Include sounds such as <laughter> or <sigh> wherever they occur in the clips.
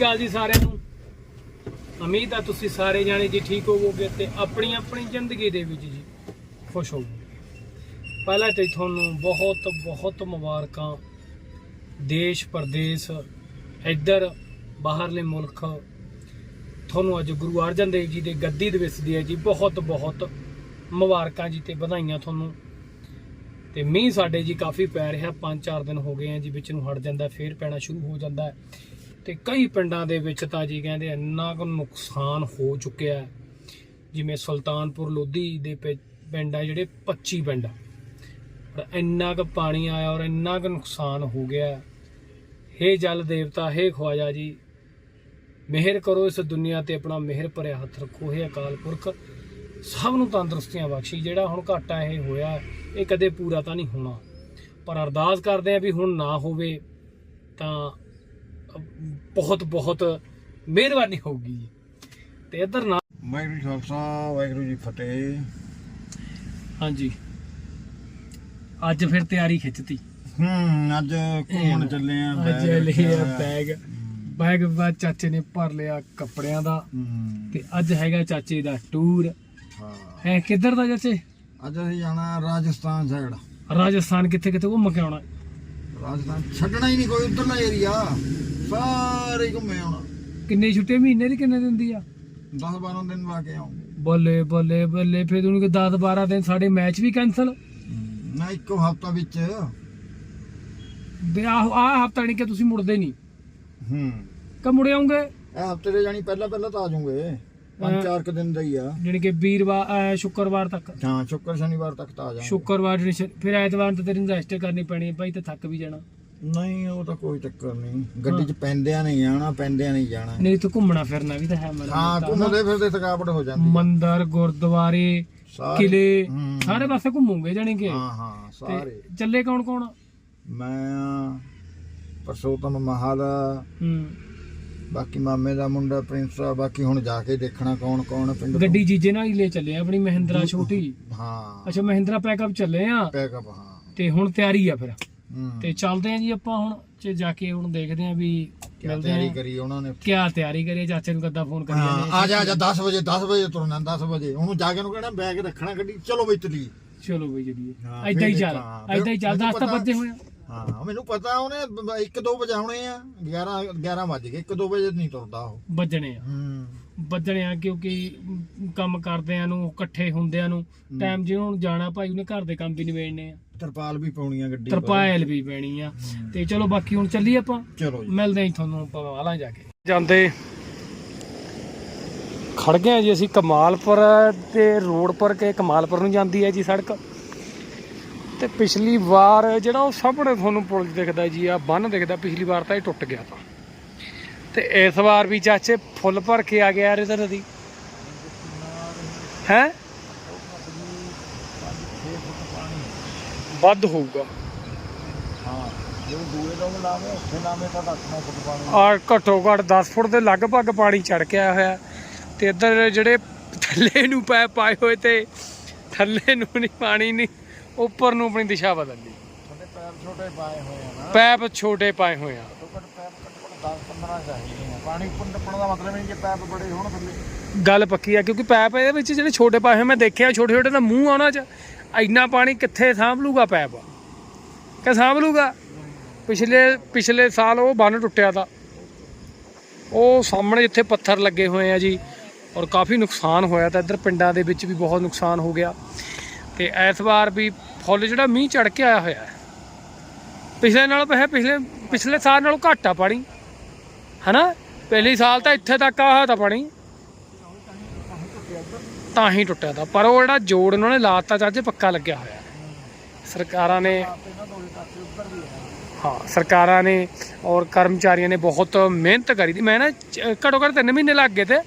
ਗੱਲ ਜੀ ਸਾਰਿਆਂ ਨੂੰ। ਉਮੀਦ ਆ ਤੁਸੀਂ ਸਾਰੇ ਜਾਣੇ ਜੀ ਠੀਕ ਹੋਵੋਗੇ ਤੇ ਆਪਣੀ ਆਪਣੀ ਜ਼ਿੰਦਗੀ ਦੇ ਵਿੱਚ ਜੀ ਖੁਸ਼ ਹੋਵੋਗੇ। ਪਹਿਲਾਂ ਤੇ ਤੁਹਾਨੂੰ ਬਹੁਤ ਬਹੁਤ ਮੁਬਾਰਕਾਂ। ਦੇਸ਼ ਪ੍ਰਦੇਸ਼, ਇੱਧਰ ਬਾਹਰਲੇ ਮੁਲਕ। ਤੁਹਾਨੂੰ ਅੱਜ ਗੁਰੂ ਅਰਜਨ ਦੇਵ ਜੀ ਦੇ ਗੱਦੀ ਦਿਵਸ ਦੀ ਹੈ ਜੀ ਬਹੁਤ ਬਹੁਤ ਮੁਬਾਰਕਾਂ ਜੀ ਤੇ ਵਧਾਈਆਂ ਤੁਹਾਨੂੰ। ਤੇ ਮੀਂਹ ਸਾਡੇ ਜੀ ਕਾਫੀ ਪੈ ਰਿਹਾ 5-4 ਦਿਨ ਹੋ ਗਏ ਆ ਜੀ, ਵਿੱਚ ਨੂੰ ਹਟ ਜਾਂਦਾ, ਫੇਰ ਪੈਣਾ ਸ਼ੁਰੂ ਹੋ ਜਾਂਦਾ। ਹੈ ਤੇ ਕਈ ਪਿੰਡਾਂ ਦੇ ਵਿੱਚ ਤਾਂ ਜੀ ਕਹਿੰਦੇ ਇੰਨਾ ਕੁ ਨੁਕਸਾਨ ਹੋ ਚੁੱਕਿਆ ਹੈ। ਜਿਵੇਂ ਸੁਲਤਾਨਪੁਰ ਲੋਧੀ ਦੇ ਪਿੰਡ ਆ ਜਿਹੜੇ 25 ਪਿੰਡ ਪਰ ਇੰਨਾ ਕੁ ਪਾਣੀ ਆਇਆ ਔਰ ਇੰਨਾ ਕੁ ਨੁਕਸਾਨ ਹੋ ਗਿਆ ਹੇ। ਜਲ ਦੇਵਤਾ, ਹੇ ਖਵਾਜਾ ਜੀ, ਮਿਹਰ ਕਰੋ ਇਸ ਦੁਨੀਆ ਤੇ, ਆਪਣਾ ਮਿਹਰ ਭਰਿਆ ਹੱਥ ਰੱਖੋ, ਹੇ ਅਕਾਲ ਪੁਰਖ। ਸਭ ਨੂੰ ਤੰਦਰੁਸਤੀਆਂ ਬਖਸ਼ੀ, ਜਿਹੜਾ ਹੁਣ ਘਾਟਾ ਇਹ ਹੋਇਆ, ਇਹ ਕਦੇ ਪੂਰਾ ਤਾਂ ਨਹੀਂ ਹੋਣਾ। ਪਰ ਅਰਦਾਸ ਕਰਦੇ ਆ ਵੀ ਹੁਣ ਨਾ ਹੋਵੇ, ਤਾਂ ਬਹੁਤ ਬਹੁਤ ਮਿਹਰਬਾਨੀ ਹੋਊਗੀ ਜੀ। ਤੇ ਇੱਧਰ ਨਾ ਵਾਹਿਗੁਰੂ ਜੀ ਖਾਲਸਾ ਵਾਹਿਗੁਰੂ ਜੀ ਫਤਿਹ। ਹਾਂਜੀ। ਅੱਜ ਫਿਰ ਤਿਆਰੀ ਖਿੱਚਤੀ। ਹੂੰ ਅੱਜ ਘੁੰਮਣ ਚੱਲੇ ਆ ਅੱਜ ਲਿਆ। ਬੈਗ ਬੈਗ ਬਾਅਦ ਚਾਚੇ ਨੇ ਭਰ ਲਿਆ ਕੱਪੜਿਆਂ ਦਾ। ਤੇ ਅੱਜ ਹੈਗਾ ਚਾਚੇ ਦਾ ਟੂਰ ਹਾਂ। ਹੈ ਕਿੱਧਰ ਦਾ ਚਾਚੇ? ਅੱਜ ਅਸੀਂ ਜਾਣਾ ਰਾਜਸਥਾਨ ਸਾਈਡ ਰਾਜਸਥਾਨ ਕਿੱਥੇ ਕਿੱਥੇ ਘੁੰਮ ਕੇ ਆਉਣਾ? ਰਾਜਸਥਾਨ ਛੱਡਣਾ ਹੀ ਨਹੀਂ ਕੋਈ ਉਧਰਲਾ ਏਰੀਆ ਸਾਰੇ ਹੀ ਘੁੰਮੇ ਆਉਣਾ ਕਿੰਨੇ ਛੁੱਟੇ ਮਹੀਨੇ ਦੀ ਕਿੰਨੇ ਦਿਨ ਦੀ ਆ? 10 12 ਦਿਨ ਲਾ ਕੇ ਆਉਂ। ਬੱਲੇ ਬੱਲੇ ਬੱਲੇ ਫਿਰ ਉਹਨੂੰ ਕਿ 10 12 ਦਿਨ ਸਾਡੇ ਮੈਚ ਵੀ ਕੈਨਸਲ ਨਾ ਇੱਕੋ ਹਫਤਾ ਵਿੱਚ। ਵਿਆਹ ਆਹ ਹਫਤਾ ਨਹੀਂ ਕਿ ਤੁਸੀਂ ਮੁੜਦੇ ਨਹੀਂ। ਹੂੰ। ਕਿ ਮੁੜ ਆਉਂਗੇ? ਇਹ ਹਫ਼ਤੇ ਦੇ ਜਾਣੀ ਪਹਿਲਾਂ ਪਹਿਲਾਂ ਤਾਂ ਆ ਪੰਜ। ਚਾਰ ਕੁ ਦਿਨ ਦਾ ਹੀ ਆ। ਜਾਣੀ ਕਿ ਵੀਰਵਾਰ ਅਹ ਸ਼ੁੱਕਰਵਾਰ ਤੱਕ। ਹਾਂ ਸ਼ੁੱਕਰ ਸ਼ਨੀਵਾਰ ਤੱਕ ਤਾਂ ਆ ਜਾਵਾਂਗੇ। ਸ਼ੁੱਕਰਵਾਰ ਜਿਹੜੀ ਸ਼- ਫਿਰ ਐਤਵਾਰ ਨੂੰ ਤਾਂ ਤੇਰੀ ਰਜਿਸਟਰ ਕਰਨੀ ਪੈਣੀ ਹੈ ਭਾਈ ਤੇ ਥੱਕ ਵੀ ਜਾਣਾ। ਨਹੀਂ ਉਹ ਤਾਂ ਕੋਈ ਚੱਕਰ ਨਹੀਂ। ਗੱਡੀ 'ਚ ਪੈਂਦਿਆਂ ਨਹੀਂ ਜਾਣਾ ਪੈਂਦਿਆਂ ਨਹੀਂ ਜਾਣਾ। ਨਹੀਂ ਤੂੰ ਘੁੰਮਣਾ ਫਿਰਨਾ ਵੀ ਤਾਂ ਹੈ ਮਨ ਹਾਂ ਘੁੰਮਦੇ ਫਿਰਦੇ ਥਕਾਵਟ ਹੋ ਜਾਂਦੀ। ਮੰਦਰ ਗੁਰਦੁਆਰੇ ਕਿਲੇ। ਸਾਰੇ ਪਾਸੇ ਘੁੰਮੂਗੇ ਜਾਣੀ ਕਿ? ਹਾਂ ਹਾਂ ਸਾਰੇ। ਚੱਲੇ ਕੌਣ ਕੌਣ? ਮੈਂ ਪਰਸੋਤਮ ਮਹਾਲ ਹੂੰ। ਬਾਕੀ ਮਾਮੇ ਦਾ ਮੁੰਡਾ ਪ੍ਰਿੰਸ ਆ ਬਾਕੀ ਹੁਣ ਜਾ ਕੇ ਦੇਖਣਾ ਕੌਣ ਕੌਣ ਪਿੰਡ। ਗੱਡੀ ਜੀਜੇ ਨਾਲ ਹੀ ਲੈ ਚੱਲੇ ਆ ਆਪਣੀ ਮਹਿੰਦਰਾ ਛੋਟੀ। ਹਾਂ। ਅੱਛਾ ਮਹਿੰਦਰਾ ਪੈਕਅਪ ਚੱਲੇ ਆ? ਪੈਕਅਪ ਹਾਂ। ਤੇ ਹੁਣ ਤਿਆਰੀ ਆ ਫਿਰ? ਤੇ ਚੱਲਦੇ ਆ ਜੀ ਆਪਾਂ ਹੁਣ ਚ ਜਾ ਕੇ ਹੁਣ ਦੇਖਦੇ ਆ ਵੀ ਕਿਆ ਮਿਲਦੇ ਤਿਆਰੀ ਆ ਕਰੀ ਉਹਨਾਂ ਨੇ। ਕਿਆ ਤਿਆਰੀ ਕਰੀਏ ਚਾਚੇ ਨੂੰ ਕਦਾਂ ਫੋਨ ਕਰੀ ਹਾਂ ਜਾਂਦੇ ਆ। ਜਾ ਆ ਜਾ 10 ਵਜੇ 10 ਵਜੇ ਤੁਰਨਾ 10 ਵਜੇ। ਉਹਨੂੰ ਜਾ ਕੇ ਉਹਨੂੰ ਕਹਿਣਾ ਬੈਗ ਰੱਖਣਾ ਗੱਡੀ ਚਲੋ ਬਈ ਚਲੀ ਚਲੋ ਬਈ ਹਾਂ, ਐਦਾਂ ਹੀ ਫਿਰ ਚੱਲ। ਐਦਾਂ ਹੀ ਚੱਲ ਮੈਨੂੰ 10 ਤਾਂ ਪਤਾ- ਵੱਜੇ ਹੋਏ ਆ। ਹਾਂ ਮੈਨੂੰ ਪਤਾ ਉਹਨੇ 1 2 ਵਜੇ ਆਉਣੇ ਆ 11 11 ਵੱਜ ਗਏ 1 2 ਵਜੇ ਨਹੀਂ ਤੁਰਦਾ ਉਹ। ਵੱਜਣੇ ਆ। ਹੂੰ। ਵੱਜਣੇ ਆ ਕਿਉਂਕਿ ਮ, ਕੰਮ ਕਰਦਿਆਂ ਨੂੰ ਇਕੱਠੇ ਹੁੰਦਿਆਂ ਨੂੰ ਟਾਈਮ ਜਿਹਨੂੰ ਹੁਣ ਜਾਣਾ ਭਾਈ ਉਹਨੇ ਘਰ ਦੇ ਕੰਮ ਵੀ ਨਿਬੇੜਨੇ ਆ। ਤਰਪਾਲ ਵੀ ਪਾਉਣੀ ਆ ਗੱਡੀ ਪਰ। ਤਰਪਾਲ ਵੀ ਪੈਣੀ ਆ ਤੇ ਚਲੋ ਬਾਕੀ ਹੁਣ ਆਪਾਂ। ਚਲੋ ਜੀ। ਮਿਲਦੇ ਹਾਂ ਤੁਹਾਨੂੰ ਪਵਾਲਾਂ ਜਾ ਕੇ। ਜਾਂਦੇ। ਖੜ ਗਏ ਜੀ ਅਸੀਂ ਕਮਾਲਪੁਰ ਤੇ ਰੋਡ ਪਰ ਕੇ ਕਮਾਲਪੁਰ ਨੂੰ ਜਾਂਦੀ ਹੈ ਜੀ ਸੜਕ। ਤੇ ਪਿਛਲੀ ਵਾਰ ਜਿਹੜਾ ਉਹ ਸਾਹਮਣੇ ਤੁਹਾਨੂੰ ਪੁਲ ਦਿਖਦਾ ਜੀ ਆ ਬੰਨ ਦਿਖਦਾ ਪਿਛਲੀ ਵਾਰ ਤਾਂ ਇਹ ਟੁੱਟ ਗਿਆ ਤਾਂ। ਤੇ ਇਸ ਵਾਰ ਵੀ ਚਾਚੇ ਫੁੱਲ ਭਰ ਕੇ ਆ ਗਿਆ ਇਹਦੇ ਨਦੀ। ਹੈ? ਵੱਧ ਹੋਊਗਾ। ਹਾਂ ਜੇ ਦੂਏ ਲੋਕ ਲਾਵੇ ਉੱਥੇ ਲਾਵੇ ਤਾਂ 10 ਫੁੱਟ ਪਾਣੀ। ਆ ਘੱਟੋ ਘੱਟ 10 ਫੁੱਟ ਦੇ ਲਗਭਗ ਪਾਣੀ ਚੜ ਕੇ ਆਇਆ ਹੋਇਆ। ਤੇ ਇੱਧਰ ਜਿਹੜੇ ਥੱਲੇ ਨੂੰ ਪੈ ਪਾਏ ਹੋਏ ਤੇ ਥੱਲੇ ਨੂੰ ਨਹੀਂ ਪਾਣੀ ਨਹੀਂ ਉੱਪਰ ਨੂੰ ਆਪਣੀ ਦਿਸ਼ਾ ਬਦਲ ਲਈ ਸਾਡੇ ਪੈਰ ਛੋਟੇ ਪਾਏ ਹੋਏ ਆ ਨਾ। ਪੈਪ ਛੋਟੇ ਪਾਏ ਹੋਏ ਆ। ਘੱਟੋ ਘੱਟ ਪੈਪ ਘੱਟੋ ਘੱਟ 10 15 ਚਾਹੀਦੇ ਆ। ਪਾਣੀ ਉੱਪਰ ਟੱਪਣ ਦਾ ਮਤਲਬ ਨਹੀਂ ਕਿ ਪੈਪ ਬੜੇ ਹੋਣ ਥੱਲੇ। ਗੱਲ ਪੱਕੀ ਆ ਕਿਉਂਕਿ ਪੈਪ ਇਹਦੇ ਵਿੱਚ ਜਿਹੜੇ ਛੋਟੇ ਪਾਏ ਹੋਏ ਮੈਂ ਦੇਖਿਆ ਛੋਟੇ ਛੋਟੇ ਦਾ ਮੂੰਹ ਆਉਣਾ ਚ। ਇੰਨਾ ਪਾਣੀ ਕਿੱਥੇ ਸਾਂਭ ਲੂਗਾ ਪੈਪ? ਕਿ ਸਾਂਭ ਲੂਗਾ? ਪਿਛਲੇ ਪਿਛਲੇ ਸਾਲ ਉਹ ਬੰਨ ਟੁੱਟਿਆ ਤਾ। ਉਹ ਸਾਹਮਣੇ ਜਿੱਥੇ ਪੱਥਰ ਲੱਗੇ ਹੋਏ ਆ ਜੀ, ਔਰ ਕਾਫੀ ਨੁਕਸਾਨ ਹੋਇਆ ਤਾਂ ਇੱਧਰ ਪਿੰਡਾਂ ਦੇ ਵਿੱਚ ਵੀ ਬਹੁਤ ਨੁਕਸਾਨ ਹੋ ਗਿਆ। ਤੇ ਇਸ ਵਾਰ ਵੀ ਫੁੱਲ ਜਿਹੜਾ ਮੀਂਹ ਚੜ ਕੇ ਆਇਆ ਹੋਇਆ ਪਿਛਲੇ ਨਾਲ ਪਹਿਲੇ ਪਿਛਲੇ ਪਿਛਲੇ ਸਾਲ ਨਾਲੋਂ ਘੱਟ ਆ ਪਾਣੀ। ਹਨਾ? ਪਹਿਲੀ ਸਾਲ ਤਾਂ ਇੱਥੇ ਤੱਕ ਆਇਆ ਤਾਂ ਪਾਣੀ। ਤਾਂ ਹੀ ਟੁੱਟਿਆ ਤਾ। ਪਰ ਉਹ ਜਿਹੜਾ ਜੋੜ ਉਹਨਾਂ ਨੇ ਲਾਤਾ ਚਾਚੇ ਪੱਕਾ ਲੱਗਿਆ ਹੋਇਆ। ਸਰਕਾਰਾਂ ਨੇ ਹਾਂ, ਸਰਕਾਰਾਂ ਨੇ ਔਰ ਕਰਮਚਾਰੀਆਂ ਨੇ ਬਹੁਤ ਮਿਹਨਤ ਕਰੀ ਦੀ। ਮੈਂ ਨਾ ਘੱਟੋ ਘੱਟ 3 ਮਹੀਨੇ ਲੱਗ ਗਏ ਤੇ।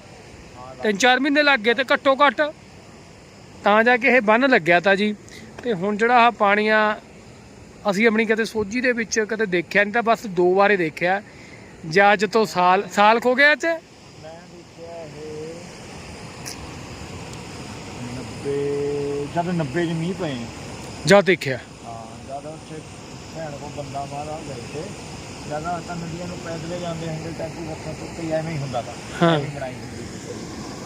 3-4 ਮਹੀਨੇ ਲੱਗ ਗਏ ਤੇ ਘੱਟੋ ਘੱਟ ਤਾਂ ਜਾ ਕੇ ਇਹ ਬੰਨ ਲੱਗਿਆ ਤਾਂ ਜੀ। ਤੇ ਹੁਣ ਜਿਹੜਾ ਆ ਪਾਣੀ ਆ ਅਸੀਂ ਆਪਣੀ ਕਦੇ ਸੋਝੀ ਦੇ ਵਿੱਚ ਕਦੇ ਦੇਖਿਆ ਨਹੀਂ ਤਾਂ ਬਸ ਦੋ ਵਾਰੇ ਦੇਖਿਆ। ਜਾਂ ਅੱਜ ਤੋਂ ਸਾਲ ਸਾਲ ਖੋ ਗਿਆ ਚ ਮੈਂ ਦੇਖਿਆ ਇਹ 90 ਜਦ 90 ਚ ਮੀਂਹ ਪਏ। ਜਾਂ ਦੇਖਿਆ। ਹਾਂ ਜਦ ਉੱਥੇ ਭੈਣ ਕੋ ਬੰਦਾ ਮਾਰਾ ਗਏ ਤੇ ਜ਼ਿਆਦਾ ਤਾਂ ਨਦੀਆਂ ਨੂੰ ਪੈਦਲੇ ਜਾਂਦੇ ਹੁੰਦੇ ਟੈਂਪੂ ਬੱਸਾਂ ਤੋਂ ਤੇ ਐਵੇਂ ਹੀ ਹੁੰਦਾ ਤਾਂ। ਹਾਂ। ਬਣਾਈ ਹੁੰਦੀ ਸੀ।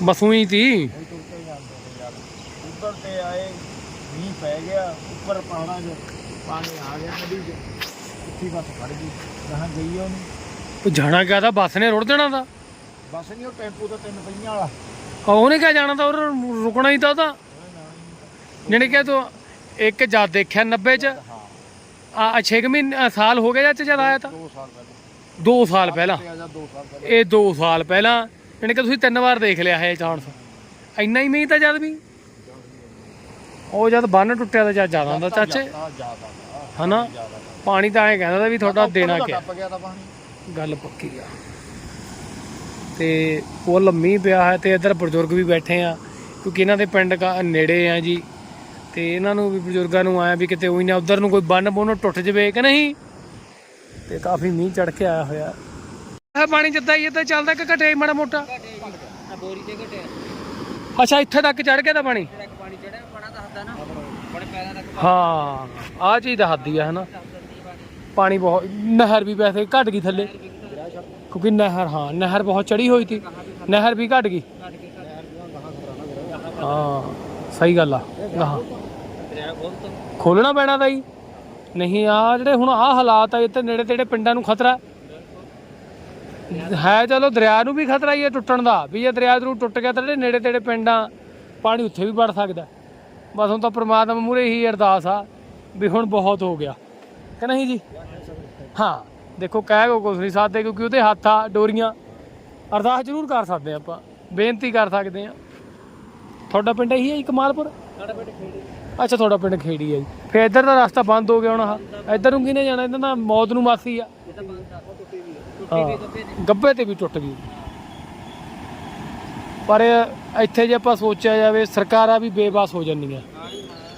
ਬਸੂ ਹੀ ਤੀ। ਉਹ ਤੁਰ ਕੇ ਜਾਂਦੇ ਨੇ ਯਾਰ। ਉੱਪਰ ਤੇ ਆਏ ਮੀਂਹ ਪੈ ਗਿਆ ਉੱਪਰ ਪਹਾੜਾਂ 'ਚ ਪਾਣੀ ਆ ਗਿਆ ਨਦੀ 'ਚ। ਉੱਥੀ ਬੱਸ ਗਈ। ਗਈ ਉਹ ਜਾਣਾ ਤਾਂ? ਨੇ ਰੁੜ ਦੇਣਾ ਤਾਂ। ਬੱਸ ਨਹੀਂ ਉਹ ਟੈਂਪੂ ਤਾਂ ਤਿੰਨ ਪਹੀਆਂ ਵਾਲਾ। ਉਹਨੇ ਕਿਆ ਜਾਣਾ ਤਾਂ ਉਹ ਰੁਕਣਾ ਹੀ ਤਾਂ ਉਹਦਾ। ਜਿਹਨੇ ਕਿਹਾ ਤੂੰ ਇੱਕ ਜਦ ਦੇਖਿਆ 90 ਚ? ਆ 6 ਮਹੀਨੇ ਸਾਲ ਹੋ ਗਏ ਜਾਂ ਚ ਜਦ ਆਇਆ ਤਾਂ? 2 ਸਾਲ ਪਹਿਲਾਂ। 2 ਸਾਲ ਪਹਿਲਾਂ? ਤੇ ਆ ਜਾ 2 ਸਾਲ ਪਹਿਲਾਂ। ਇਹ 2 ਸਾਲ ਪਹਿਲਾਂ। ਜਿਹਨੇ ਕਿ ਤੁਸੀਂ ਤਿੰਨ ਵਾਰ ਦੇਖ ਲਿਆ ਹੈ ਚਾਂਸ ਇੰਨਾ ਹੀ ਮੀਂਹ ਤਾਂ ਜਦ ਵੀ? ਉਹ ਜਦ ਬੰਨ ਟੁੱਟਿਆ ਤਾਂ ਜਦ ਜ਼ਿਆਦਾ ਹੁੰਦਾ ਚਾਚੇ। ਹਨਾ? ਪਾਣੀ ਤਾਂ ਐਂ ਕਹਿੰਦਾ ਤਾ ਵੀ ਤੁਹਾਡਾ ਦੇਣਾ ਗਿਆ ਤਾਂ ਪਾਣੀ। ਗੱਲ ਪੱਕੀ ਆ। ਤੇ ਉਹ ਲੰਮੀ ਪਿਆ ਹੈ ਤੇ ਇੱਧਰ ਬਜ਼ੁਰਗ ਵੀ ਬੈਠੇ ਆ, ਕਿਉਂਕਿ ਇਹਨਾਂ ਦੇ ਪਿੰਡ ਨੇੜੇ ਆ ਜੀ। ਤੇ ਇਹਨਾਂ ਨੂੰ ਵੀ ਬਜ਼ੁਰਗਾਂ ਨੂੰ ਆਇਆ ਵੀ ਕਿਤੇ ਉਹੀ ਨਾ ਉਧਰ ਨੂੰ ਕੋਈ ਬੰਨ ਬੋਨੋ ਟੁੱਟ ਜਵੇ ਕਿ ਨਹੀਂ? ਤੇ ਕਾਫੀ ਮੀਂਹ ਚੜ ਕੇ ਆਇਆ ਹੋਇਆ। ਇਹ ਪਾਣੀ ਜਿੱਦਾਂ ਹੀ ਇੱਦਾਂ ਚੱਲਦਾ ਕਿ ਘਟੇ ਮਾੜਾ ਮੋਟਾ? ਬੋਰੀ ਤੇ ਘਟਿਆ ਅੱਛਾ, ਇੱਥੇ ਤੱਕ ਚੜ ਗਿਆ ਤਾਂ ਪਾਣੀ? ਪਾਣੀ ਚੜਿਆ ਬੜਾ ਦੱਸਦਾ ਨਾ ਬੜੇ ਪੈਰਾਂ ਤੱਕ ਹਾਂ ਆਹ ਚੀਜ਼ ਦੱਸਦੀ ਆ, ਹਨਾ। ਪਾਣੀ ਬਹੁਤ, ਨਹਿਰ ਵੀ ਵੈਸੇ ਘਟ ਗਈ ਥੱਲੇ। ਕਿਉਂਕਿ ਨਹਿਰ, ਹਾਂ, ਨਹਿਰ ਬਹੁਤ ਚੜੀ ਹੋਈ ਸੀ ਨਹਿਰ ਵੀ ਘਟ ਗਈ। ਹਾਂ, ਸਹੀ ਗੱਲ ਆ, ਗਾਹਾਂ। ਖੋਲਣਾ ਪੈਣਾ ਤਾਂ ਜੀ ਨਹੀਂ, ਆ ਜਿਹੜੇ ਹੁਣ ਆ ਹਾਲਾਤ ਆ ਇੱਥੇ ਨੇੜੇ ਤੇੜੇ ਪਿੰਡਾਂ ਨੂੰ ਖਤਰਾ ਹੈ। ਚਲੋ, ਦਰਿਆ ਨੂੰ ਵੀ ਖਤਰਾ ਹੀ ਹੈ ਟੁੱਟਣ ਦਾ। ਵੀ ਜੇ ਦਰਿਆ ਦਰੂ ਟੁੱਟ ਗਿਆ ਤਾਂ ਜਿਹੜੇ ਨੇੜੇ ਤੇੜੇ ਪਿੰਡਾਂ, ਪਾਣੀ ਉੱਥੇ ਵੀ ਵੜ ਸਕਦਾ। ਬਸ ਹੁਣ ਤਾਂ ਪ੍ਰਮਾਤਮਾ ਮੂਰੇ ਹੀ ਅਰਦਾਸ ਆ, ਵੀ ਹੁਣ ਬਹੁਤ ਹੋ ਗਿਆ। ਕਿ ਨਹੀਂ ਜੀ? ਹਾਂ। ਦੇਖੋ ਕਹਿ ਕੋ ਕੁਛ ਨਹੀਂ ਸਕਦੇ ਕਿਉਂਕਿ ਉਹਦੇ ਹੱਥ ਆ ਡੋਰੀਆਂ। ਅਰਦਾਸ ਜ਼ਰੂਰ ਕਰ ਸਕਦੇ ਆਪਾਂ। ਬੇਨਤੀ ਕਰ ਸਕਦੇ ਆ ਤੁਹਾਡਾ ਪਿੰਡ ਇਹੀ ਹੈ ਜੀ ਕਮਾਲਪੁਰ? ਸਾਡਾ ਬੇਟੇ ਖੇੜੀ। ਅੱਛਾ ਤੁਹਾਡਾ ਪਿੰਡ ਖੇੜੀ ਹੈ ਜੀ। ਫਿਰ ਇੱਧਰ ਦਾ ਰਸਤਾ ਬੰਦ ਹੋ ਗਿਆ ਹੁਣ ਆਹ। ਇੱਧਰ ਨੂੰ ਕਿਹਨੇ ਜਾਣਾ? ਇਹਨਾਂ ਦਾ ਮੌਤ ਨੂੰ ਮਾਸੀ ਆ। ਹਾਂ। ਗੱਬੇ ਤੇ। ਵੀ ਟੁੱਟ ਗਈ। ਪਰ ਇੱਥੇ ਜੇ ਆਪਾਂ ਸੋਚਿਆ ਜਾਵੇ ਸਰਕਾਰਾਂ ਵੀ ਬੇਬਸ ਹੋ ਜਾਂਦੀਆਂ।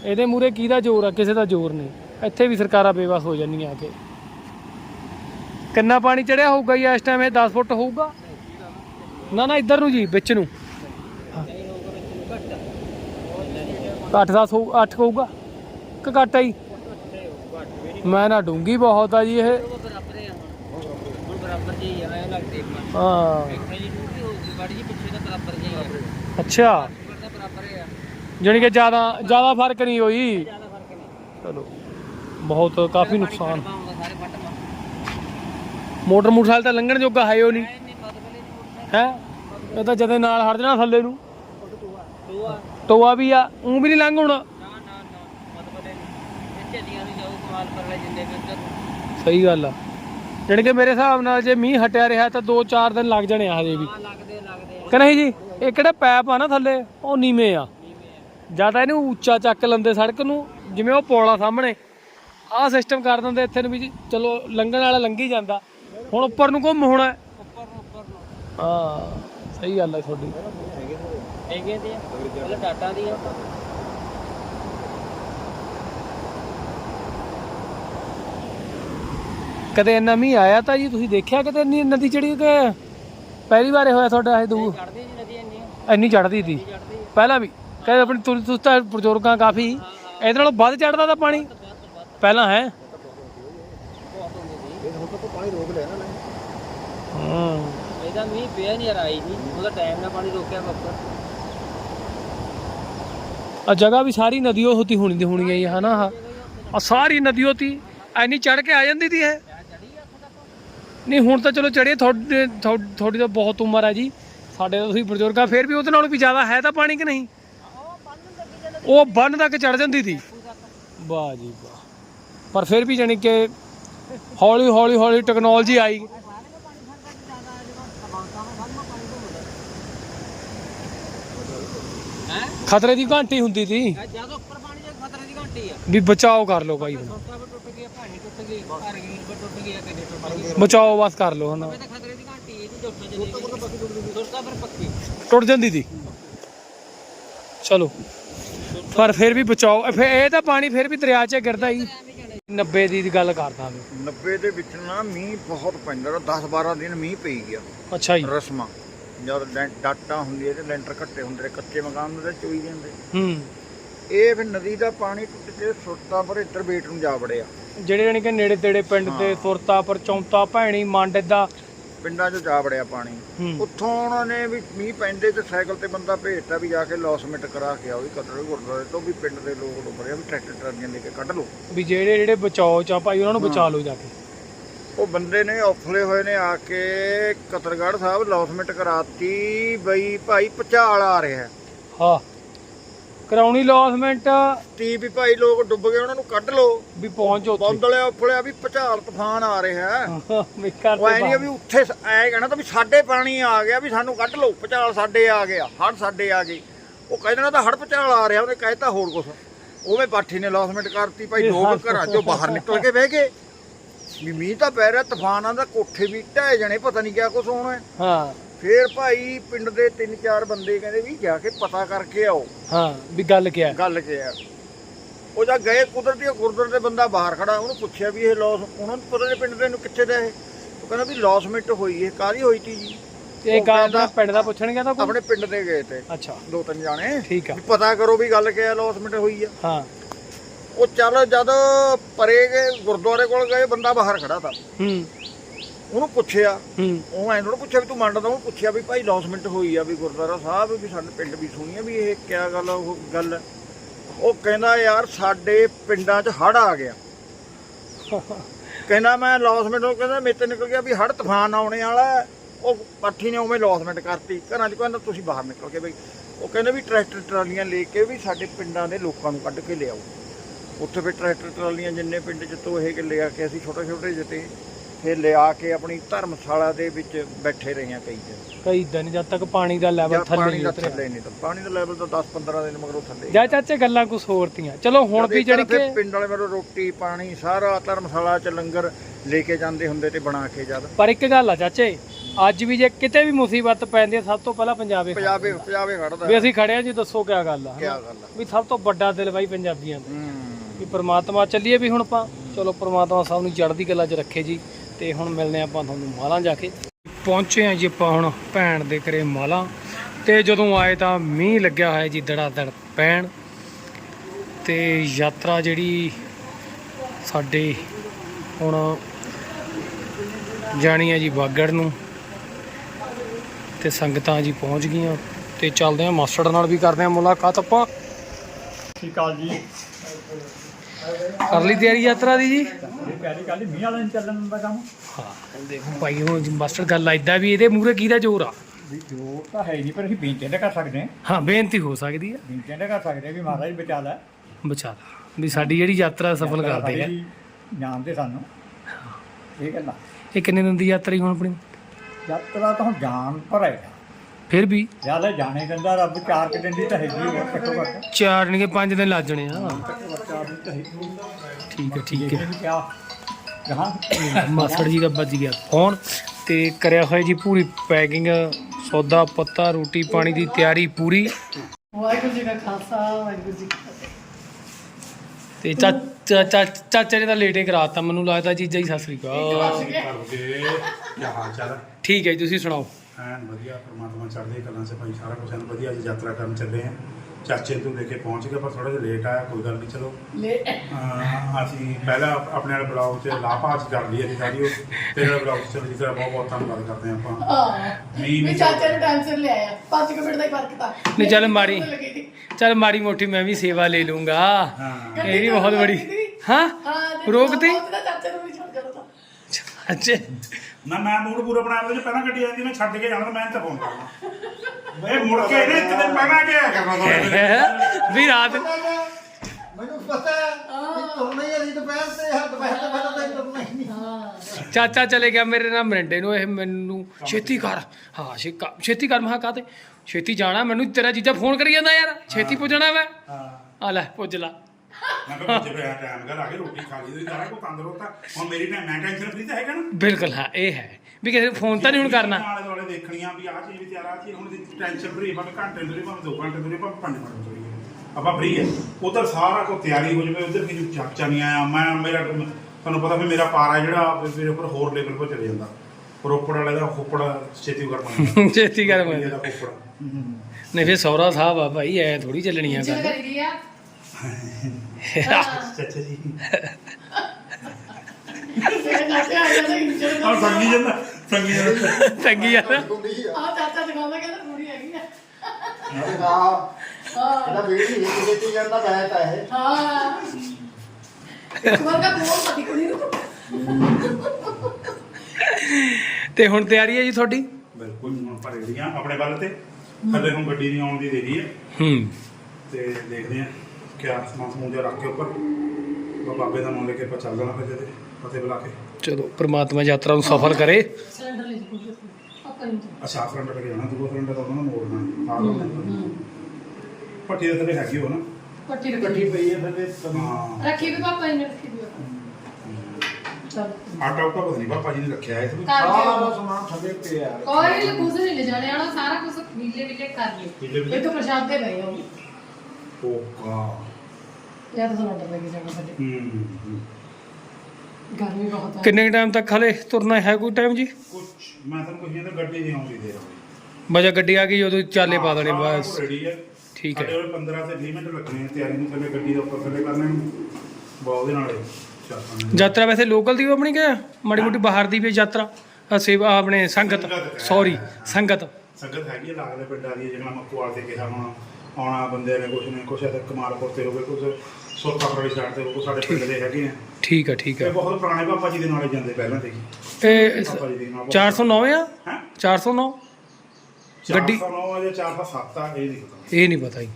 ਇਹਦੇ ਮੂਰੇ ਕਿਹਦਾ ਜ਼ੋਰ ਆ? ਕਿਸੇ ਦਾ ਜ਼ੋਰ ਨਹੀਂ। ਇੱਥੇ ਵੀ ਸਰਕਾਰਾਂ ਬੇਬਸ ਹੋ ਜਾਂਦੀਆਂ ਆ ਕੇ। ਕਿੰਨਾ ਪਾਣੀ ਚੜਿਆ ਹੋਊਗਾ ਜੀ ਇਸ ਟਾਈਮ ਇਹ 10 ਫੁੱਟ ਹੋਊਗਾ? ਨਾ ਨਾ, ਇੱਧਰ ਨੂੰ ਜੀ, ਵਿੱਚ ਨੂੰ। ਘੱਟ ਦਾ ਹੋਊ 8 ਹੋਊਗਾ। ਕਿ ਘੱਟ ਆ ਮੈਂ ਨਾ ਡੂੰਗੀ ਬਹੁਤ ਆ ਜੀ ਇਹ। ਹਾਂ। ਅੱਛਾ। ਉੱਪਰ ਜਾਣੀ ਕਿ ਜ਼ਿਆਦਾ ਜ਼ਿਆਦਾ ਫ਼ਰਕ ਨਹੀਂ ਹੋਈ। ਚਲੋ, ਬਹੁਤ ਕਾਫੀ ਨੁਕਸਾਨ। ਮੋਟਰ ਮੋਟਰਸਾਈਕਲ ਤਾਂ ਲੰਘਣ ਜੋਗਾ ਹੈ ਉਹ ਨਹੀਂ। ਹੈ? ਇਹ ਤਾਂ ਜਦੇ ਨਾਲ ਹਟ ਜਾਣਾ ਥੱਲੇ ਨੂੰ। ਟੋਆ ਵੀ ਆ ਉਹ ਵੀ ਨਹੀਂ ਲੰਘ ਹੋਣਾ। ਸਹੀ ਗੱਲ ਆ। ਜਾਣੀ ਕਿ ਮੇਰੇ ਹਿਸਾਬ ਨਾਲ ਜੇ ਮੀਂਹ ਹਟਿਆ ਰਿਹਾ ਤਾਂ 2-4 ਦਿਨ ਲੱਗ ਜਾਣੇ ਆ ਹਜੇ ਵੀ। ਲੱਗਦੇ ਲੱਗਦੇ ਕਿ ਨਹੀਂ ਜੀ? ਇਹ ਕਿਹੜਾ ਪੈਪ ਆ ਨਾ ਥੱਲੇ? ਉਹ ਨੀਵੇਂ ਆ। ਜ਼ਿਆਦਾ ਇਹਨੂੰ ਉੱਚਾ ਚੱਕ ਲੈਂਦੇ ਸੜਕ ਨੂੰ, ਜਿਵੇਂ ਉਹ ਪੋਲਾ ਸਾਹਮਣੇ। ਆਹ ਸਿਸਟਮ ਕਰ ਦਿੰਦੇ ਇੱਥੇ ਨੂੰ ਵੀ ਜੀ। ਚਲੋ, ਲੰਘਣ ਵਾਲਾ ਲੰਘੀ ਜਾਂਦਾ। ਹੁਣ ਉੱਪਰ ਨੂੰ ਘੁੰਮ ਹੋਣਾ। ਹੈ। ਉੱਪਰ ਨੂੰ ਉੱਪਰ ਨੂੰ। ਹਾਂ ਸਹੀ ਗੱਲ ਹੈ ਤੁਹਾਡੀ। ਹੈਗੇ ਤੇ ਪਹਿਲਾਂ ਟਾਟਾ ਦੀ ਆ। ਕਦੇ ਇੰਨਾ ਮੀਂਹ ਆਇਆ ਤਾਂ ਜੀ ਤੁਸੀਂ ਦੇਖਿਆ ਕਿਤੇ ਇੰਨੀ ਨਦੀ ਚੜੀ ਕਿ ਪਹਿਲੀ ਵਾਰ ਹੋਇਆ ਤੁਹਾਡਾ ਇਹ ਦੂ ਚੜਦੀ ਜੀ ਨਦੀ ਇੰਨੀ। ਇੰਨੀ ਚੜਦੀ ਸੀ। ਪਹਿਲਾਂ ਵੀ। ਕਹਿੰਦੇ ਆਪਣੀ ਤੁਰ ਤੁਸੀਂ ਤਾਂ ਬਜ਼ੁਰਗਾਂ ਕਾਫੀ। ਇਹਦੇ ਨਾਲੋਂ ਵੱਧ ਚੜਦਾ ਤਾਂ ਪਾਣੀ। ਪਹਿਲਾਂ ਹੈ ਬਹੁਤ ਹੁੰਦੀ ਸੀ ਇਹ ਹੁਣ ਤਾਂ ਪਾਣੀ ਰੋਕ ਲਿਆ ਨਾ ਹਾਂ। ਇਹਦਾ ਮੀਂਹ ਪਿਆ ਨਹੀਂ ਯਾਰ ਆਈ ਜੀ ਉਹਦਾ ਟਾਈਮ ਨਾਲ ਪਾਣੀ ਰੋਕਿਆ ਬੱਕਰ ਆ ਜਗ੍ਹਾ ਵੀ ਸਾਰੀ ਨਦੀਓ ਹੋਤੀ ਹੋਣੀ ਦੀ ਹੋਣੀ ਹੈ ਇਹ ਹਨਾ ਆਹ? ਸਾਰੀ ਨਦੀਓ ਤੀ। ਐਨੀ ਚੜ ਕੇ ਆ ਜਾਂਦੀ ਤੀ ਇਹ। ਨਹੀਂ ਹੁਣ ਤਾਂ ਚਲੋ ਚੜੀਏ ਤੁਹਾਡੇ ਤੁਹਾਡੀ ਤਾਂ ਬਹੁਤ ਉਮਰ ਹੈ ਜੀ। ਸਾਡੇ ਤਾਂ ਤੁਸੀਂ ਬਜ਼ੁਰਗਾਂ ਫੇਰ ਵੀ ਉਹਦੇ ਨਾਲੋਂ ਵੀ ਜ਼ਿਆਦਾ ਹੈ ਤਾਂ ਪਾਣੀ ਕਿ ਨਹੀਂ? ਉਹ ਬੰਨ ਤੱਕ ਚੜ ਜਾਂਦੀ ਸੀ ਵਾਹ ਜੀ ਵਾਹ। ਪਰ ਫਿਰ ਵੀ ਜਾਣੀ ਕਿ ਹੌਲੀ ਹੌਲੀ ਹੌਲੀ ਟੈਕਨੋਲੋਜੀ ਆਈ। ਖਤਰੇ ਦੀ ਘੰਟੀ ਹੁੰਦੀ ਸੀ ਜਦੋਂ ਉੱਪਰ ਪਾਣੀ ਦੇ ਖਤਰੇ ਦੀ ਘੰਟੀ ਆ। ਵੀ ਬਚਾਓ ਕਰ ਲਓ ਭਾਈ। ਹੁਣ। ਬਚਾਓ ਬਸ ਕਰ ਲਓ ਪੱਕੀ। ਟੁੱਟ ਜਾਂਦੀ ਸੀ ਚਲੋ। ਪਰ ਫਿਰ ਵੀ ਬਚਾਓ। ਫਿਰ ਇਹ ਤਾਂ ਪਾਣੀ ਫਿਰ ਵੀ ਦਰਿਆ 'ਚ ਗਿਰਦਾ ਹੀ 90 ਦੀ ਗੱਲ ਕਰਦਾ ਮੈਂ। 90 ਦੇ ਵਿੱਚ ਨਾ ਮੀਂਹ ਬਹੁਤ ਪੈਂਦਾ 10 12 ਦਿਨ ਮੀਂਹ ਪਈ ਗਿਆ। ਅੱਛਾ ਜੀ। ਰਸਮਾ ਜਦ ਲੈਂ- ਡਾਟਾ ਹੁੰਦੀ ਹੈ ਤੇ ਲੈਂਟਰ ਘੱਟੇ ਹੁੰਦੇ ਨੇ ਕੱਚੇ ਮਕਾਨ ਦੇ ਚੋਈ ਜਾਂਦੇ। ਹੂੰ। ਇਹ ਫਿਰ ਨਦੀ ਦਾ ਪਾਣੀ ਟੁੱਟ ਕੇ ਸੁੱਤਾ ਪਰ ਇੱਧਰ ਬੇਟ ਨੂੰ ਜਾ ਵੜਿਆ। ਜਿਹੜੇ ਜਾਣੀ ਕਿ ਨੇੜੇ ਤੇੜੇ ਪਿੰਡ ਤੇ ਹਾਂ। ਸੁਰਤਾ ਪਰ ਚੌਂਤਾ ਭੈਣੀ ਮੰਡ ਏਦਾਂ ਪਿੰਡਾਂ 'ਚ ਜਾ ਵੜਿਆ ਪਾਣੀ। ਉੱਥੋਂ ਉਹਨਾਂ ਨੇ ਵੀ ਮੀਂਹ ਪੈਂਦੇ ਤੇ ਸਾਈਕਲ ਤੇ ਬੰਦਾ ਭੇਜਤਾ ਵੀ ਜਾ ਕੇ ਲੌਸਮੈਂਟ ਕਰਾ ਕੇ ਆਓ ਵੀ ਕਦਰ ਗੁਰਦੁਆਰੇ ਤੋਂ ਵੀ ਪਿੰਡ ਦੇ ਲੋਕ ਡੁੱਬ ਰਹੇ ਆ ਵੀ ਟਰੈਕਟਰ ਟਰਾਲੀਆਂ ਲੈ ਕੇ ਕੱਢ ਲਓ। ਵੀ ਜਿਹੜੇ ਜਿਹੜੇ ਬਚਾਓ ਚ ਆ ਭਾਈ ਉਹਨਾਂ ਨੂੰ। ਬਚਾ ਲਓ ਜਾ ਕੇ। ਉਹ ਬੰਦੇ ਨੇ ਔਖਲੇ ਹੋਏ ਨੇ ਆ ਕੇ ਕਤਰਗੜ੍ਹ ਸਾਹਿਬ ਲੌਸਮੈਂਟ ਕਰਾਤੀ ਬਈ ਭਾਈ ਪਚਾਲ ਆ ਰਿਹਾ। ਹਾਂ। ਕਰਾਉਣੀ ਲੌਸਮੈਂਟ। ਤੀ ਵੀ ਭਾਈ ਲੋਕ ਡੁੱਬ ਗਏ ਉਹਨਾਂ ਨੂੰ ਕੱਢ ਲਓ। ਵੀ ਪਹੁੰਚ ਉੱਥੇ। ਬੰਦਲਿਆ ਔਖਲਿਆ ਵੀ ਪਚਾਲ ਤੂਫਾਨ ਆ ਰਿਹਾ <laughs> ਵੀ ਕਰ ਉਹ ਐ ਨਹੀਂ ਵੀ ਉੱਥੇ ਐ ਕਹਿਣਾ ਤਾਂ ਵੀ ਸਾਡੇ ਪਾਣੀ ਆ ਗਿਆ ਵੀ ਸਾਨੂੰ ਕੱਢ ਲਓ ਪਚਾਲ ਸਾਡੇ ਆ ਗਿਆ ਹੜ ਸਾਡੇ ਆ ਗਏ। ਉਹ ਕਹਿੰਦੇ ਨਾ ਤਾਂ ਹੜ ਪਚਾਲ ਆ ਰਿਹਾ ਉਹਨੇ ਕਹਿਤਾ ਹੋਰ ਕੁਛ। ਉਵੇਂ ਪਾਠੀ ਨੇ ਲੌਸਮੈਂਟ ਕਰਤੀ ਭਾਈ ਲੋਕ ਘਰਾਂ ਚੋਂ ਬਾਹਰ ਨਿਕਲ ਕੇ ਬਹਿ ਗਏ। ਵੀ ਮੀਂਹ ਤਾਂ ਪੈ ਰਿਹਾ ਤੂਫਾਨਾਂ ਦਾ ਕੋਠੇ ਵੀ ਢਹਿ ਜਾਣੇ ਪਤਾ ਨਹੀਂ ਕਿਆ ਕੁਛ ਹੋਣਾ ਹੈ। ਫੇਰ ਭਾਈ ਪਿੰਡ ਦੇ ਤਿੰਨ ਚਾਰ ਬੰਦੇ ਕਹਿੰਦੇ ਵੀ ਜਾ ਕੇ ਪਤਾ ਕਰਕੇ ਆਓ। ਹਾਂ ਵੀ ਗੱਲ ਕੀ ਹੈ? ਗੱਲ ਕੀ ਆ ਉਹ ਜਾ ਗਏ ਕੁਦਰਤੀ ਉਹ ਗੁਰਦੁਆਰੇ ਦੇ ਬੰਦਾ ਬਾਹਰ ਖੜਾ ਉਹਨੂੰ ਪੁੱਛਿਆ ਵੀ ਇਹ ਲੌਸ ਉਹਨਾਂ ਨੂੰ ਪਤਾ ਨਹੀਂ ਪਿੰਡ ਦੇ ਨੂੰ ਕਿੱਥੇ ਦਾ ਇਹ। ਉਹ ਕਹਿੰਦਾ ਵੀ ਲੌਸਮੈਂਟ ਹੋਈ ਇਹ ਕਾਹਦੀ ਹੋਈ ਤੀ ਜੀ? ਇਹ ਉਹ ਕਹਿੰਦਾ- ਆਪਣਾ ਪਿੰਡ ਦਾ ਪੁੱਛਣ ਗਿਆ ਤਾਂ ਕੋਈ? ਆਪਣੇ ਪਿੰਡ ਦੇ ਗਏ ਤੇ। ਅੱਛਾ। ਦੋ ਤਿੰਨ ਜਾਣੇ। ਠੀਕ ਆ। ਵੀ ਪਤਾ ਕਰੋ ਵੀ ਗੱਲ ਕੀ ਆ ਲੌਸਮੈਂਟ ਹੋਈ ਆ। ਹਾਂ। ਉਹ ਚੱਲ ਜਦ ਪਰੇ ਗਏ ਗੁਰਦੁਆਰੇ ਕੋਲ ਗਏ ਬੰਦਾ ਬਾਹਰ ਖੜਾ ਤਾ। ਹੂੰ। ਉਹਨੂੰ ਪੁੱਛਿਆ ਹੂੰ। ਉਹ ਐਂ ਥੋੜਾ ਪੁੱਛਿਆ ਵੀ ਤੂੰ ਮੰਨਦਾ ਉਹਨੂੰ ਪੁੱਛਿਆ ਵੀ ਭਾਈ ਲੌਸਮੈਂਟ ਹੋਈ ਆ ਵੀ ਗੁਰਦੁਆਰਾ ਸਾਹਿਬ ਵੀ ਸਾਡੇ ਪਿੰਡ ਵੀ ਸੁਣੀ ਆ ਵੀ ਇਹ ਕਿਆ ਗੱਲ ਆ, ਉਹ ਗੱਲ। ਉਹ ਕਹਿੰਦਾ ਯਾਰ ਸਾਡੇ ਪਿੰਡਾਂ 'ਚ ਹੜ ਆ ਗਿਆ। <laughs> ਕਹਿੰਦਾ ਮੈਂ ਲੌਸਮੈਂਟ ਉਹ ਕਹਿੰਦਾ ਮੇਰੇ ਤੇ ਨਿਕਲ ਗਿਆ ਵੀ ਹੜ ਤੂਫਾਨ ਆਉਣੇ ਵਾਲਾ। ਉਹ ਪੱਠੀ ਨੇ ਉਵੇਂ ਲੌਸਮੈਂਟ ਕਰਤੀ। ਘਰਾਂ 'ਚ ਕਹਿੰਦਾ ਤੁਸੀਂ ਬਾਹਰ ਨਿਕਲ ਕੇ ਬਈ। ਉਹ ਕਹਿੰਦੇ ਵੀ ਟਰੈਕਟਰ ਟਰਾਲੀਆਂ ਲੈ ਕੇ ਵੀ ਸਾਡੇ ਪਿੰਡਾਂ ਦੇ ਲੋਕਾਂ ਨੂੰ ਕੱਢ ਕੇ ਲਿਆਓ। ਉੱਥੇ ਫਿਰ ਟਰੈਕਟਰ ਟਰਾਲੀਆਂ ਜਿੰਨੇ ਪਿੰਡ 'ਚ ਤੋਂ ਇਹ ਲਿਆ ਕੇ ਅਸੀਂ ਛੋਟੇ ਛੋਟੇ ਜਿੱਤੇ। ਫਿਰ ਲਿਆ ਕੇ ਆਪਣੀ ਧਰਮਸ਼ਾਲਾ ਦੇ ਵਿੱਚ ਬੈਠੇ ਰਹੇ ਹਾਂ ਕਈ ਦਿਨ। ਕਈ ਦਿਨ ਜਦ ਤੱਕ ਪਾਣੀ ਦਾ ਲੈਵਲ ਥੱਲੇ ਪਾਣੀ ਨਹੀਂ ਦਾ ਉਤਰਿਆ। ਥੱਲੇ ਨਹੀਂ ਤਾਂ ਪਾਣੀ ਦਾ ਲੈਵਲ ਤਾਂ 10 15 ਦਿਨ ਮਗਰੋਂ ਥੱਲੇ ਜਾ ਚਾਚੇ ਗੱਲਾਂ ਕੁਛ ਹੋਰ ਤੀਆਂ। ਚਲੋ ਹੁਣ ਵੀ ਜਿਹੜੀ ਕਿ ਪਿੰਡ ਵਾਲੇ ਮੇਰੇ ਰੋਟੀ ਪਾਣੀ ਸਾਰਾ ਧਰਮਸ਼ਾਲਾ 'ਚ ਲੰਗਰ ਲੈ ਕੇ ਜਾਂਦੇ ਹੁੰਦੇ ਤੇ ਬਣਾ ਕੇ ਜਦ। ਪਰ ਇੱਕ ਗੱਲ ਆ ਚਾਚੇ ਅੱਜ ਵੀ ਜੇ ਕਿਤੇ ਵੀ ਮੁਸੀਬਤ ਪੈਂਦੀ ਹੈ ਸਭ ਤੋਂ ਪਹਿਲਾਂ ਪੰਜਾਬੀ ਪੰਜਾਬੇ ਪੰਜਾਬੇ ਖੜਦਾ। ਵੀ ਅਸੀਂ ਖੜੇ ਆ ਜੀ ਦੱਸੋ ਕਿਆ ਗੱਲ ਆ ਕਿਆ ਗੱਲ ਆ। ਵੀ ਸਭ ਤੋਂ ਵੱਡਾ ਦਿਲ ਬਾਈ ਪੰਜਾਬੀਆਂ ਦਾ। ਹੂੰ। ਵੀ ਪ੍ਰਮਾਤਮਾ ਚੱਲੀਏ ਵੀ ਹੁਣ ਆਪਾਂ। ਚਲੋ ਪ੍ਰਮਾਤਮਾ ਸਭ ਨੂੰ ਚੜ੍ਹਦੀ ਕਲਾ 'ਚ ਰੱਖੇ ਜੀ। ਤੇ ਹੁਣ ਮਿਲਦੇ ਆਪਾਂ ਤੁਹਾਨੂੰ ਮਾਲਾਂ ਜਾ ਕੇ। ਪਹੁੰਚੇ ਆ ਜੀ ਆਪਾਂ ਹੁਣ ਭੈਣ ਦੇ ਘਰੇ ਮਾਲਾਂ ਤੇ ਜਦੋਂ ਆਏ ਤਾਂ ਮੀਂਹ ਲੱਗਿਆ ਹੋਇਆ ਜੀ ਦੜਾ ਦੜ ਪੈਣ। ਤੇ ਯਾਤਰਾ ਜਿਹੜੀ ਸਾਡੇ ਹੁਣ ਜਾਣੀ ਹੈ ਜੀ ਬਾਗੜ ਨੂੰ। ਤੇ ਸੰਗਤਾਂ ਜੀ ਪਹੁੰਚ ਗਈਆਂ ਤੇ ਚੱਲਦੇ ਆ ਮਾਸਟਰ ਨਾਲ ਵੀ ਕਰਦੇ ਆ ਮੁਲਾਕਾਤ ਆਪਾਂ। ਸ਼੍ਰੀ ਅਕਾਲ ਜੀ। ਕਰ ਲਈ ਤਿਆਰੀ ਯਾਤਰਾ ਦੀ ਜੀ? ਦਾ ਹਾਂ ਭਾਈ ਹੁਣ ਮਾਸਟਰ ਗੱਲ ਐਦਾਂ ਵੀ ਇਹਦੇ ਮੂਰੇ ਕਿਹਦਾ ਜ਼ੋਰ ਆ? ਵੀ ਜੋ ਤਾਂ ਹੈ ਨਹੀਂ ਪਰ ਅਸੀਂ ਬੇਨਤੀ ਤਾਂ ਕਰ ਸਕਦੇ ਹਾਂ। ਹਾਂ ਬੇਨਤੀ ਹੋ ਸਕਦੀ ਹੈ ਬੇਨਤੀ ਤਾਂ ਕਰ ਸਕਦੇ ਹਾਂ ਵੀ ਮਹਾਰਾਜ ਬਚਾ ਲੈ। ਬਚਾ ਲਾ। ਵੀ ਸਾਡੀ ਜਿਹੜੀ ਯਾਤਰਾ ਸਫਲ ਕਰਦੇ ਆ। ਜਾਣਦੇ ਸਾਨੂੰ। ਇਹ ਗੱਲਾਂ। ਇਹ ਕਿੰਨੇ ਦਿਨ ਦੀ ਯਾਤਰਾ ਸੀ ਹੁਣ ਆਪਣੀ? ਯਾਤਰਾ ਤਾਂ ਹੁਣ ਜਾਣ ਪਰ ਹੈ ਫਿਰ ਵੀ? ਯਾਦ ਹੈ ਜਾਣੇ ਕਹਿੰਦਾ ਰੱਬ ਚਾਰ ਕੁ ਦਿਨ ਦੀ ਤਾਂ ਹੈਗੀ ਹੋਰ ਘੱਟੋ ਘੱਟ। ਚਾਰ ਨਹੀਂ ਕਿ ਪੰਜ ਦਿਨ ਲੱਗ ਜਾਣੇ ਆ। ਘੱਟੋ ਘੱਟ ਚਾਰ ਦਿਨ ਤਾਂ ਹੈਗੀ ਠੀਕ ਹੈ ਠੀਕ ਹੈ ਕਿਆ ਜਹਾਂ ਮਾਸਟਰ ਜੀ ਦਾ ਵੱਜ ਗਿਆ ਫੋਨ ਤੇ ਕਰਿਆ ਹੋਇਆ ਜੀ ਪੂਰੀ ਪੈਕਿੰਗ ਸੌਦਾ ਪੱਤਾ ਰੋਟੀ ਪਾਣੀ ਦੀ ਤਿਆਰੀ ਪੂਰੀ। ਵਾਹਿਗੁਰੂ ਜੀ ਕਾ ਖਾਲਸਾ ਵਾਹਿਗੁਰੂ ਜੀ ਕੀ ਫਤਿਹ। ਤੇ ਚਾਚਾ ਚਾ- ਚਾਚਾ ਨੇ ਤਾਂ ਲੇਟੇ ਕਰਾਤਾ ਮੈਨੂੰ ਲੱਗਦਾ ਜੀਜਾ ਜੀ ਸਤਿ ਸ੍ਰੀ ਅਕਾਲ। ਹੈ ਠੀਕ ਹੈ ਜੀ ਤੁਸੀਂ ਸੁਣਾਓ। ਐਨ ਵਧੀਆ ਪ੍ਰਮਾਤਮਾ ਚੜ੍ਹਦੀ ਕਲਾਂ ਸੇ ਭਾਈ ਸਾਰਾ ਕੁਝ ਐਨ ਵਧੀਆ ਜੀ ਯਾਤਰਾ ਕਰਨ ਚੱਲੇ ਆ। ਚਾਚੇ ਤੋਂ ਲੈ ਕੇ ਪਹੁੰਚ ਗਏ ਪਰ ਥੋੜਾ ਜਿਹਾ ਲੇਟ ਆਇਆ ਕੋਈ ਗੱਲ ਨਹੀਂ ਚਲੋ। ਲੈ ਅਹ ਅਸੀਂ ਪਹਿਲਾਂ ਆਪਣੇ ਵਾਲੇ ਬਲੌਗ 'ਚ ਲਾਪਾਚ ਕਰ ਲਈ ਅਸੀਂ ਸਾਰੀ ਉਹ। ਤੇਰਾ ਬਲੌਗ 'ਚ ਚਲੀ ਤਰ੍ਹਾਂ ਬਹੁਤ ਬਹੁਤ ਧੰਨਵਾਦ ਕਰਦੇ ਹਾਂ ਆਪਾਂ। ਹਾਂ। ਨਹੀਂ, ਵੀ ਨਹੀਂ ਚਾਚਾ ਨੇ ਟਾਈਮ ਸਿਰ ਲਿਆਇਆ। 5 ਮਿੰਟ ਦਾ ਹੀ ਫ਼ਰਕ ਤਾਂ। ਨਹੀਂ, ਚੱਲ ਮਾਰੀ। ਲੱਗੀ ਸੀ। ਚਲ ਮਾੜੀ ਮੋਟੀ ਮੈਂ ਵੀ ਸੇਵਾ ਲੈ ਲੂੰਗਾ ਹਾਂ। ਇਹ ਵੀ ਬਹੁਤ ਬੜੀ ਹਾਂ? ਹਾਂ? ਉਹਦਾ ਚਾਚਾ ਨੂੰ ਵੀ ਤਾਂ ਅੱਛਾ ਨਾ ਮੈਂ ਮੂਡ ਪੂਰਾ ਹੋਇਆ ਜੇ ਪਹਿਲਾਂ ਗੱਡੀ ਆਉਂਦੀ ਮੈਂ ਛੱਡ ਕੇ ਜਾਣਾ ਮੈਂ ਤਾਂ ਫੋਨ ਕਰਨਾ ਇਹ ਮੁੜ ਕੇ ਇਹਨੇ ਇੱਕ ਦਿਨ ਪਹਿਲਾਂ ਕਿਹਾ ਕਰਨਾ ਤੁਹਾਡੇ ਵੀ ਰਾਤ ਮੈਨੂੰ ਪਤਾ ਹੈ ਕਿ ਤੁਰਨਾ ਹੀ ਅਸੀਂ ਦੁਪਹਿਰ ਤੇ ਹਾਂ ਦੁਪਹਿਰ ਤੇ ਪਹਿਲਾਂ ਤਾਂ ਤੁਰਨਾ ਹੀ ਨਹੀਂ। ਹਾਂ। ਚਾਚਾ ਚਲੇ ਗਿਆ ਮੇਰੇ ਨਾਲ ਮਰਿੰਡੇ ਨੂੰ ਇਹ ਮੈਨੂੰ ਛੇਤੀ ਕਰ। ਹਾਂ ਛੇਤੀ ਕਰ ਮਹਾ ਕਾਤੇ ਛੇਤੀ ਜਾਣਾ ਮੈਨੂੰ ਤੇਰਾ ਜੀਜਾ ਫੋਨ ਕਰੀ ਜਾਂਦਾ ਯਾਰ ਛੇਤੀ ਪੁੱਜਣਾ ਮੈਂ। ਹਾਂ। ਆ ਲੈ ਪੁੱਜ ਲਾ। ਮੈਂ ਕਿਹਾ ਪੁੱਛੇ ਪਿਆ ਟਾਈਮ ਕਰ ਆ ਕੇ ਰੋਟੀ ਖਾ ਲਈ ਤੁਸੀਂ ਸਾਰਾ ਕੋ ਤੰਦਰੁਸਤ ਆ। ਹੁਣ ਮੇਰੀ ਟਾਈਮ ਮੈਂ ਟੈਨਸ਼ਨ ਫਰੀ ਤਾਂ ਹੈਗਾ ਨਾ। ਬਿਲਕੁਲ ਹਾਂ ਇਹ ਹੈ। ਵੀ ਕਿਸੇ ਫੋਨ ਤਾਂ ਨਹੀਂ ਹੁਣ ਕਰਨਾ। ਆਲੇ ਦੁਆਲੇ ਦੇਖਣੀਆਂ ਵੀ ਆਹ ਚੀਜ਼ ਵੀ ਤਿਆਰ ਆ ਚੀਜ਼ ਹੁਣ ਦੀ ਟੈਨਸ਼ਨ ਫਰੀ ਭਾਵੇਂ ਘੰਟੇ ਦੂਰੀ ਭਾਵੇਂ 2 ਘੰਟੇ ਦੂਰੀ ਭਾਵੇਂ 5 ਮਿੰਟ ਦੂਰੀ ਆਪਾਂ ਫਰੀ ਹੈ ਉਧਰ ਸਾਰਾ ਕੁਝ ਤਿਆਰੀ ਹੋ ਜਾਵੇ ਉਧਰ ਕਿਸੇ ਚੱਕਚਾ ਨਹੀਂ ਆਇਆ ਮੈਂ ਮੇਰਾ ਤੁਹਾਨੂੰ ਪਤਾ ਵੀ ਮੇਰਾ ਪਾਰਾ ਜਿਹੜਾ ਮੇਰੇ ਉੱਪਰ ਹੋਰ ਲੈਵਲ 'ਤੇ ਚਲੇ ਜਾਂਦਾ। ਰੋਪੜ ਵਾਲੇ ਦਾ ਖੋਪੜ ਛੇਤੀ ਕਰ ਪਾਉਂਦਾ <laughs> ਛੇਤੀ ਕਰ ਮੈਂ ਇਹਦਾ ਖੋਪੜ। ਨਹੀਂ ਫੇ ਸੌਰਾ ਸਾਹਿਬ ਆ ਭਾਈ ਐ ਥੋੜੀ ਚੱਲਣੀ ਆ ਗੱਲ ਕਰੀ ਆ। ਚਾਚਾ ਜੀ ਇਹ ਚਾਚਾ ਆ ਜਾਂਦਾ ਇੰਜਣ ਆ ਸੰਗੀ ਜਾਂਦਾ ਸੰਗੀ ਜਾਂਦਾ ਚੰਗੀ ਯਾਰ ਆ ਚਾਚਾ ਦਿਖਾਉਂਦਾ ਕਹਿੰਦਾ ਪੂਰੀ ਹੈਗੀ ਆ ਹਾਂ ਹਾਂ ਇਹਦਾ ਬੇਟੀ ਇੱਕ ਬੇਟੀ ਜਾਂਦਾ ਬੈਠ ਆ ਇਹ ਹਾਂ ਇੱਕ ਵਾਰ ਕਾ ਬੋਲ ਸਾਡੀ ਕੁੜੀ ਨੂੰ ਤੇ ਹੁਣ ਤਿਆਰੀ ਹੈ ਜੀ ਤੁਹਾਡੀ? ਬਿਲਕੁਲ ਹੁਣ ਪਰ ਰੇੜੀਆਂ ਆਪਣੇ ਵੱਲ ਤੇ। ਥੱਲੇ ਹੁਣ ਗੱਡੀ ਦੀ ਆਉਣ ਦੀ ਦੇਰੀ ਹੈ। ਹੂੰ। ਤੇ ਦੇਖਦੇ ਆ ਕਿਆ ਸਮਾਨ ਸਮੂਨ ਜਿਹਾ ਰੱਖ ਕੇ ਉੱਪਰ। ਬਾ- ਬਾਬੇ ਦਾ ਨਾਮ ਲੈ ਕੇ ਆਪਾਂ ਚੱਲ ਜਾਣਾ ਫਿਰ ਜਦੇ ਫਤਿਹ ਬੁਲਾ ਕੇ। ਚਲੋ ਪ੍ਰਮਾਤਮਾ ਯਾਤਰਾ ਨੂੰ ਸਫਲ ਕਰੇ। ਸਿਲੰਡਰ ਲੈ ਜੀ ਪਾਪਾ ਨਹੀਂ। ਅੱਛਾ ਸਿਲੰਡਰ ਲੈ ਕੇ ਜਾਣਾ ਦੂਜਾ ਸਿਲੰਡਰ ਤਾਂ ਉਹਨਾਂ ਨੂੰ ਮੋੜਨਾ। ਆ ਲਾਉਣਾ ਪੱਟੀ ਦੇ ਥੱਲੇ ਹੈਗੀ ਉਹ ਨਾ। ਪੱਟੀ ਇਕੱਠੀ ਰੱਖੀ ਪਈ ਹੈ ਫਿਰ ਹਾਂ। ਰੱਖੀ ਵੀ ਪਾਪਾ ਨੇ ਰੱਖੀ ਵੀ ਚਲ। ਆਟਾ ਉਟਾ ਪਤਾ ਨਹੀਂ ਪਾਪਾ ਜੀ ਨੇ ਰੱਖਿਆ ਹੈ ਇਸ ਕਰ ਸਾਰਾ ਦਿਓ ਸਮਾਨ ਥੱਲੇ ਪਿਆ ਕੋਈ ਕੁਝ ਨਹੀਂ ਲੈ ਜਾਣੇ ਵਾਲਾ ਸਾਰਾ ਕੁਝ ਵੀਲੇ ਵੀਲੇ ਕਰ ਲਿਓ? ਇਹ ਤਾਂ ਪ੍ਰਸ਼ਾਦ ਦੇ ਪਏ ਹੋ ਓਕਾ ਜਾਂ ਤਾਂ ਸਿਲੰਡਰ ਲੈ ਕੇ ਜਾਣਾ ਸਾਡੇ ਹੂੰ ਗਰਮੀ ਬਹੁਤ ਹੈ ਕਿੰਨੇ ਟਾਈਮ ਤੱਕ ਹਲੇ ਤੁਰਨਾ ਹੈ ਕੋਈ ਟਾਈਮ ਜੀ? ਕੁਝ ਮੈਂ ਤੁਹਾਨੂੰ ਕੁਝ ਨਹੀਂ ਤਾਂ ਗੱਡੀ ਦੀ ਆਉਂਦੀ ਦੇ ਬਜਾ ਗੱਡੀ ਆ ਗਈ ਉਦੋਂ ਚਾਲੇ ਪਾ ਦੇਣੇ ਬਸ। ਰੈਡੀ ਹੈ ਠੀਕ ਹੈ। ਸਾਡੇ ਕੋਲ 15 ਤੇ 20 ਮਿੰਟ ਲੱਗਣੇ ਆ ਤਿਆਰੀ ਨੂੰ ਥੱਲੇ ਗੱਡੀ ਦੇ ਉੱਪਰ ਥੱਲੇ ਕਰਨੇ ਨੂੰ ਬਹੁਤ ਉਹਦੇ ਨਾਲੇ ਚੱਲਣਾ ਯਾਤਰਾ ਵੈਸੇ ਲੋਕਲ ਦੀ ਆਪਣੀ ਕਿ ਮਾੜੀ ਮੋਟੀ ਬਾਹਰ ਦੀ ਵੀ ਯਾਤਰਾ? ਅ, ਸੇਵਾ ਆਪਣੇ ਸੰਗਤ। ਸੌਰੀ ਸੰਗਤ। ਸੰਗਤ ਹੈਗੀ ਲਾਗਲੇ ਪਿੰਡਾਂ ਦੀ ਜਿਹੜਾ ਮੱਕੂਵਾਲ ਤੇ ਕਿਹਾ ਹੁਣ ਆਉਣਾ ਬੰਦੇ ਨੇ ਕੁਝ ਨੇ ਕੁਛ ਇੱਥੇ ਕਮਾਲਪੁਰ ਤੇ ਹੋਵੇ ਕੁਝ ਸੁਰਖਾ ਵਾਲੀ ਸਾਈਡ ਤੇ ਹੋਵੇ ਸਾਡੇ ਪਿੰਡ ਦੇ ਹੈਗੇ ਆ। ਠੀਕ ਹੈ ਠੀਕ ਤੇ ਹੈ ਬਹੁਤ ਪੁਰਾਣੇ ਪਾਪਾ ਜੀ ਦੇ ਨਾਲੇ ਜਾਂਦੇ ਪਹਿਲਾਂ ਤੇ ਇਹ ਪਾਪਾ ਜੀ ਦੇ ਨਾਲ। 409 ਆ? ਹੈ? 409 ਗੱਡੀ- 409 ਜਾਂ 407 ਆ ਇਹ ਨਹੀਂ ਪਤਾ। ਇਹ ਨਹੀਂ ਪਤਾ ਜੀ।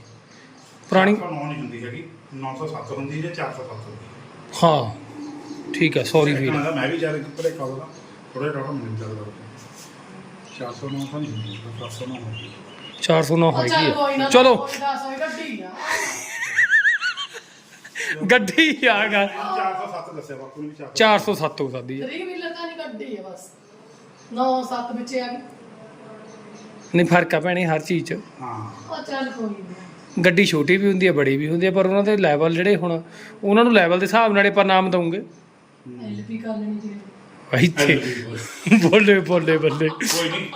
ਪੁਰਾਣੀ 409 ਨਹੀਂ ਹੁੰਦੀ ਹੈਗੀ। 907 ਹੁੰਦੀ ਜਾਂ 407 ਹੁੰਦੀ ਹਾਂ। ਠੀਕ ਹੈ ਸੌਰੀ ਵੀਰ। ਮੈਂ ਮੈਂ ਵੀ ਜ਼ਿਆਦਾ ਕਿਪਰੇ ਖਾਉਂਦਾ ਥੋੜਾ ਜਿਹਾ ਮਿਲ ਜਾਂਦਾ 409 ਤਾਂ ਨਹੀਂ ਹੁੰਦੀ 409 ਹੁੰਦੀ 409 ਚੱਲ ਕੋਈ ਹੈਗੀ ਹੈ ਚਲੋ ਗੱਡੀ ਆ। ਗੱਡੀ ਆ ਗਾ। 407 ਦੱਸਿਆ ਬਾਪੂ ਨੇ ਵੀ 407 407 ਹੋ ਸਕਦੀ ਹੈ 3 ਵੀਲਰ ਤਾਂ ਨਹੀਂ ਗੱਡੀ ਆ ਬਸ। 9 7 ਵਿੱਚ ਆ ਗਈ। ਨਹੀਂ ਫ਼ਰਕ ਆ ਭੈਣੇ ਹਰ ਚੀਜ਼ 'ਚ। ਹਾਂ। ਉਹ ਚੱਲ ਕੋਈ ਨਹੀਂ ਗੱਡੀ ਛੋਟੀ ਵੀ ਹੁੰਦੀ ਹੈ ਬੜੀ ਵੀ ਹੁੰਦੀ ਹੈ ਪਰ ਉਹਨਾਂ ਦੇ ਲੈਵਲ ਜਿਹੜੇ ਹੁਣ ਉਹਨਾਂ ਨੂੰ ਲੈਵਲ ਦੇ ਹਿਸਾਬ ਨਾਲ ਹੀ ਪਰ ਨਾਮ ਦਵਾਂਗੇ ਐਲਪੀ ਕਰ ਲੈਣੀ ਜੀ ਇੱਥੇ। ਬੋਲੇ। ਬੋਲੇ ਬੱਲੇ ਕੋਈ ਨਹੀਂ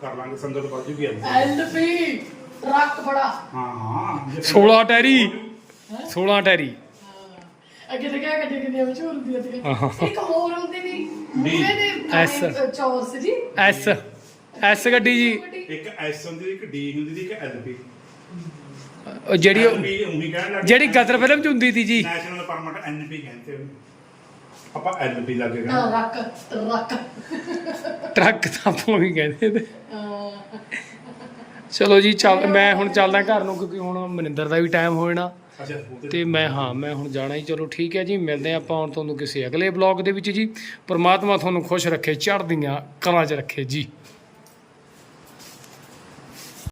ਕਰ ਲਾਂਗੇ ਸੰਗਤ ਵੱਧ ਜੂਗੀ ਅੱਜ। ਐਲਪੀ ਟਰੱਕ ਬੜਾ। ਹਾਂ ਹਾਂ। ਜੇ 16 ਟੈਰੀ 16 ਟੈਰੀ। ਅੱਗੇ ਤੇ ਕਿਆ ਗੱਡੀ ਕਿੰਨੀ ਮਸ਼ਹੂਰ ਹੁੰਦੀ ਹੈ ਇੱਕ ਹੋਰ ਹੁੰਦੀ ਦੇ ਐਸ। ਗਾਣੇ, ਅ, ਚੌਰਸ ਜੀ। ਐਸ। ਐਸ ਗੱਡੀ ਜੀ। ਇੱਕ ਐਸ ਹੁੰਦੀ ਇੱਕ ਡੀ ਹੁੰਦੀ ਸੀ ਇੱਕ ਐਲਪੀ। ਉਹ ਜਿਹੜੀ ਜਿਹੜੀ ਗਦਰ ਫਿਲਮ ਚ ਹੁੰਦੀ ਸੀ ਜੀ। ਨੈਸ਼ਨਲ ਪਰਮਿਟ ਐਨਪੀ ਕਹਿੰਦੇ ਉਹਨੂੰ। ਆਪਾਂ ਐਲਪੀ ਲੱਗੇ ਨਾ ਗਏ ਰੱਕ ਰੱਕ ਟਰੱਕ ਤਾਂ ਆਪਾਂ ਵੀ ਕਹਿੰਦੇ ਤੇ ਅ, ਚਲੋ ਜੀ ਚੱਲ ਮੈਂ ਹੁਣ ਚੱਲਦਾ ਘਰ ਨੂੰ ਕਿਉਂਕਿ ਹੁਣ ਮਨਿੰਦਰ ਦਾ ਵੀ ਟਾਈਮ ਹੋ ਜਾਣਾ। ਅੱਛਾ ਉਹ ਤੇ ਤੇ ਮੈਂ ਹਾਂ ਮੈਂ ਹੁਣ ਜਾਣਾ ਹੀ। ਚਲੋ ਠੀਕ ਹੈ ਜੀ ਮਿਲਦੇ ਹਾਂ ਆਪਾਂ ਹੁਣ ਤੁਹਾਨੂੰ ਕਿਸੇ ਅਗਲੇ ਬਲੌਗ ਦੇ ਵਿੱਚ ਜੀ। ਪ੍ਰਮਾਤਮਾ ਤੁਹਾਨੂੰ ਖੁਸ਼ ਰੱਖੇ ਚੜ੍ਹਦੀਆਂ ਕਲਾਂ 'ਚ ਰੱਖੇ ਜੀ।